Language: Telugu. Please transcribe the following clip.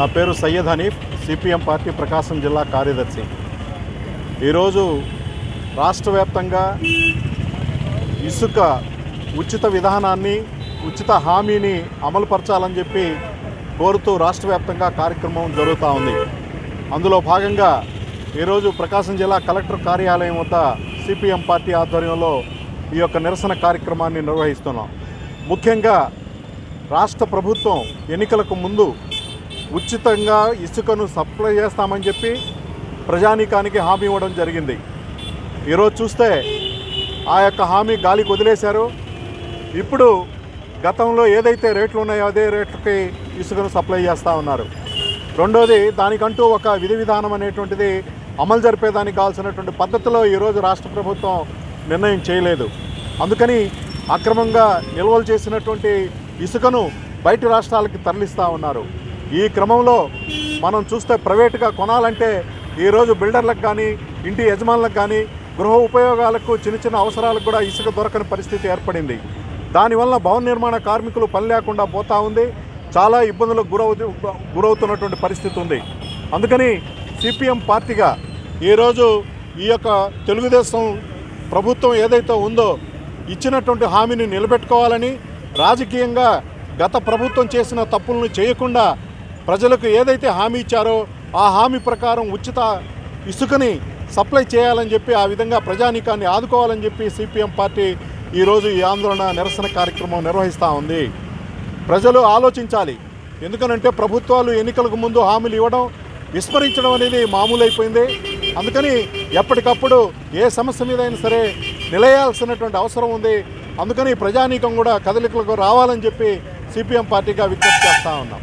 నా పేరు సయ్యద్ హనీఫ్ సిపిఎం పార్టీ ప్రకాశం జిల్లా కార్యదర్శి. ఈరోజు రాష్ట్ర వ్యాప్తంగా ఇసుక ఉచిత విధానాన్ని ఉచిత హామీని అమలుపరచాలని చెప్పి కోరుతూ రాష్ట్ర వ్యాప్తంగా కార్యక్రమం జరుగుతూ ఉంది. అందులో భాగంగా ఈరోజు ప్రకాశం జిల్లా కలెక్టర్ కార్యాలయం వద్ద సిపిఎం పార్టీ ఆధ్వర్యంలో ఈ యొక్క నిరసన కార్యక్రమాన్ని నిర్వహిస్తున్నాం. ముఖ్యంగా రాష్ట్ర ప్రభుత్వం ఎన్నికలకు ముందు ఉచితంగా ఇసుకను సప్లై చేస్తామని చెప్పి ప్రజానీకానికి హామీ ఇవ్వడం జరిగింది. ఈరోజు చూస్తే ఆ యొక్క హామీ గాలికి వదిలేశారు. ఇప్పుడు గతంలో ఏదైతే రేట్లు ఉన్నాయో అదే రేట్లకి ఇసుకను సప్లై చేస్తూ ఉన్నారు. రెండోది దానికంటూ ఒక విధి విధానం అనేటువంటిది అమలు జరిపేదానికి కావాల్సినటువంటి పద్ధతిలో ఈరోజు రాష్ట్ర ప్రభుత్వం నిర్ణయం చేయలేదు. అందుకని అక్రమంగా నిల్వలు చేసినటువంటి ఇసుకను బయటి రాష్ట్రాలకి తరలిస్తూ ఉన్నారు. ఈ క్రమంలో మనం చూస్తే ప్రైవేటుగా కొనాలంటే ఈరోజు బిల్డర్లకు కానీ ఇంటి యజమానులకు కానీ గృహ ఉపయోగాలకు చిన్న చిన్న అవసరాలకు కూడా ఇసుక దొరకని పరిస్థితి ఏర్పడింది. దానివల్ల భవన నిర్మాణ కార్మికులు పని లేకుండా పోతా ఉంది. చాలా ఇబ్బందులకు గురవు గురవుతున్నటువంటి పరిస్థితి ఉంది. అందుకని సిపిఎం పార్టీగా ఈరోజు ఈ యొక్క తెలుగుదేశం ప్రభుత్వం ఏదైతే ఉందో ఇచ్చినటువంటి హామీని నిలబెట్టుకోవాలని రాజకీయంగా గత ప్రభుత్వం చేసిన తప్పులను చేయకుండా ప్రజలకు ఏదైతే హామీ ఇచ్చారో ఆ హామీ ప్రకారం ఉచిత ఇసుకని సప్లై చేయాలని చెప్పి ఆ విధంగా ప్రజానీకాన్ని ఆదుకోవాలని చెప్పి సిపిఎం పార్టీ ఈరోజు ఈ ఆందోళన నిరసన కార్యక్రమం నిర్వహిస్తూ ఉంది. ప్రజలు ఆలోచించాలి. ఎందుకనంటే ప్రభుత్వాలు ఎన్నికలకు ముందు హామీలు ఇవ్వడం విస్మరించడం అనేది మామూలైపోయింది. అందుకని ఎప్పటికప్పుడు ఏ సమస్య మీద అయినా సరే నిలయాల్సినటువంటి అవసరం ఉంది. అందుకని ప్రజానీకం కూడా కదలికలకు రావాలని చెప్పి సిపిఎం పార్టీగా విజ్ఞప్తి చేస్తూ ఉన్నాం.